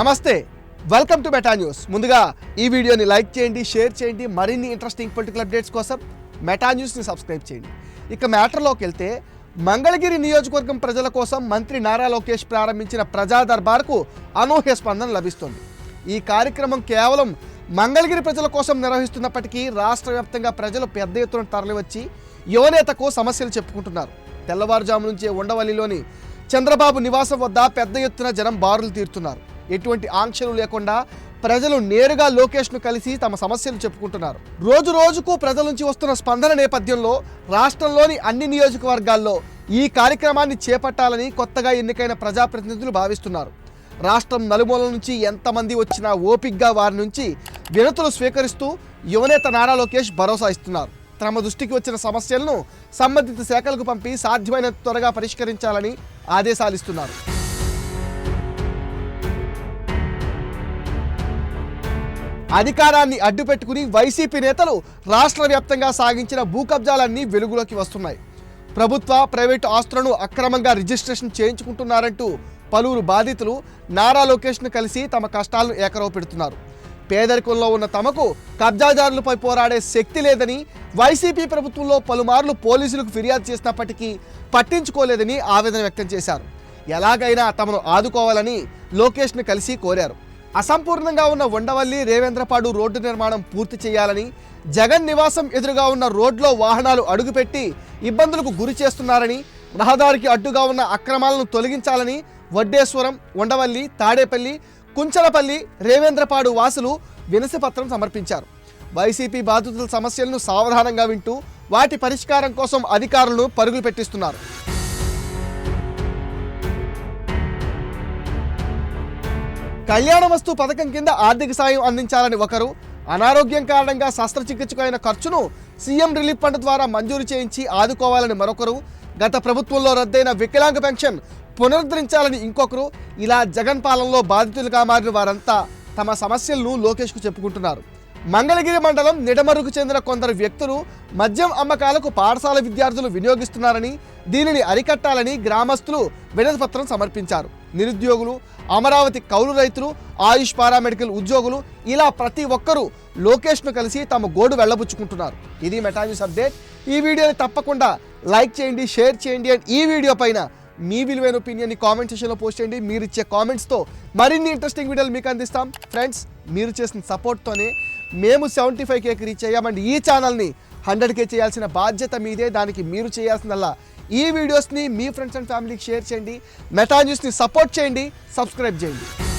నమస్తే welcome to meta news. ముందుగా ఈ వీడియోని లైక్ చేయండి షేర్ చేయండి మరిన్ని ఇంట్రెస్టింగ్ పొలిటికల్ అప్డేట్స్ కోసం మెటా న్యూస్ని సబ్స్క్రైబ్ చేయండి. ఇక మ్యాటర్లోకి వెళ్తే మంగళగిరి నియోజకవర్గం ప్రజల కోసం మంత్రి నారా లోకేష్ ప్రారంభించిన ప్రజా దర్బార్కు అనూహ్య స్పందన లభిస్తుంది. ఈ కార్యక్రమం కేవలం మంగళగిరి ప్రజల కోసం నిర్వహిస్తున్నప్పటికీ రాష్ట్ర వ్యాప్తంగా ప్రజలు పెద్ద ఎత్తున తరలివచ్చి యువనేతకు సమస్యలు చెప్పుకుంటున్నారు. తెల్లవారుజాము నుంచే ఉండవల్లిలోని చంద్రబాబు నివాసం వద్ద పెద్ద ఎత్తున జనం బారులు తీరుతున్నారు. ఎటువంటి ఆంక్షలు లేకుండా ప్రజలు నేరుగా లోకేష్ను కలిసి తమ సమస్యలు చెప్పుకుంటున్నారు. రోజు రోజుకు ప్రజల నుంచి వస్తున్న స్పందన నేపథ్యంలో రాష్ట్రంలోని అన్ని నియోజకవర్గాల్లో ఈ కార్యక్రమాన్ని చేపట్టాలని కొత్తగా ఎన్నికైన ప్రజాప్రతినిధులు భావిస్తున్నారు. రాష్ట్రం నలుమూలల నుంచి ఎంతమంది వచ్చినా ఓపిగ్గా వారి నుంచి వినతులు స్వీకరిస్తూ యువనేత నారా లోకేష్ భరోసా ఇస్తున్నారు. తమ దృష్టికి వచ్చిన సమస్యలను సంబంధిత శాఖలకు పంపి సాధ్యమైన త్వరగా పరిష్కరించాలని ఆదేశాలు అధికారాన్ని అడ్డుపెట్టుకుని వైసీపీ నేతలు రాష్ట్ర వ్యాప్తంగా సాగించిన భూ కబ్జాలన్నీ వెలుగులోకి వస్తున్నాయి. ప్రభుత్వ ప్రైవేటు ఆస్తులను అక్రమంగా రిజిస్ట్రేషన్ చేయించుకుంటున్నారంటూ పలువురు బాధితులు నారా లోకేష్ను కలిసి తమ కష్టాలను ఏకరవ పెడుతున్నారు. పేదరికంలో ఉన్న తమకు కబ్జాదారులపై పోరాడే శక్తి లేదని వైసీపీ ప్రభుత్వంలో పలుమార్లు పోలీసులకు ఫిర్యాదు చేసినప్పటికీ పట్టించుకోలేదని ఆవేదన వ్యక్తం చేశారు. ఎలాగైనా తమను ఆదుకోవాలని లోకేష్ను కలిసి కోరారు. అసంపూర్ణంగా ఉన్న ఉండవల్లి రేవేంద్రపాడు రోడ్డు నిర్మాణం పూర్తి చేయాలని జగన్ నివాసం ఎదురుగా ఉన్న రోడ్లో వాహనాలు అడుగుపెట్టి ఇబ్బందులకు గురి చేస్తున్నారని రహదారికి అడ్డుగా ఉన్న అక్రమాలను తొలగించాలని వడ్డేశ్వరం ఉండవల్లి తాడేపల్లి కుంచలపల్లి రేవేంద్రపాడు వాసులు వినతిపత్రం సమర్పించారు. వైసీపీ బాధితుల సమస్యలను సావధానంగా వింటూ వాటి పరిష్కారం కోసం అధికారులను పరుగులు పెట్టిస్తున్నారు. కళ్యాణ వస్తు పథకం కింద ఆర్థిక సాయం అందించాలని ఒకరు. అనారోగ్యం కారణంగా శస్త్రచికిత్సకు అయిన ఖర్చును సీఎం రిలీఫ్ ఫండ్ ద్వారా మంజూరు చేయించి ఆదుకోవాలని మరొకరు. గత ప్రభుత్వంలో రద్దయిన వికలాంగ పెన్షన్ పునరుద్ధరించాలని ఇంకొకరు. ఇలా జగన్ పాలనలో బాధితులుగా మారిన వారంతా తమ సమస్యలను లోకేష్కు చెప్పుకుంటున్నారు. మంగళగిరి మండలం నిడమరుకు చెందిన కొందరు వ్యక్తులు మద్యం అమ్మకాలకు పాఠశాల విద్యార్థులు వినియోగిస్తున్నారని దీనిని అరికట్టాలని గ్రామస్తులు వినతిపత్రం సమర్పించారు. నిరుద్యోగులు అమరావతి కౌలు రైతులు ఆయుష్ పారామెడికల్ ఉద్యోగులు ఇలా ప్రతి ఒక్కరూ లోకేష్ను కలిసి తమ గోడు వెళ్ళబుచ్చుకుంటున్నారు. ఇది మెటాన్యూస్ అప్డేట్. ఈ వీడియోని తప్పకుండా లైక్ చేయండి షేర్ చేయండి అండ్ ఈ వీడియో పైన మీ విలువైన ఒపీనియన్ని కామెంట్ సెషన్లో పోస్ట్ చేయండి. మీరు ఇచ్చే కామెంట్స్తో మరిన్ని ఇంట్రెస్టింగ్ వీడియోలు మీకు అందిస్తాం. ఫ్రెండ్స్ మీరు చేసిన సపోర్ట్తోనే మేము సెవెంటీ ఫైవ్ కేకి రీచ్ అయ్యామండి ఈ ఛానల్ని హండ్రెడ్ కే చేయాల్సిన బాధ్యత మీదే. దానికి మీరు చేయాల్సిందల్లా ఈ వీడియోస్ని మీ ఫ్రెండ్స్ అండ్ ఫ్యామిలీకి షేర్ చేయండి. మెటా న్యూస్ని సపోర్ట్ చేయండి. సబ్స్క్రైబ్ చేయండి.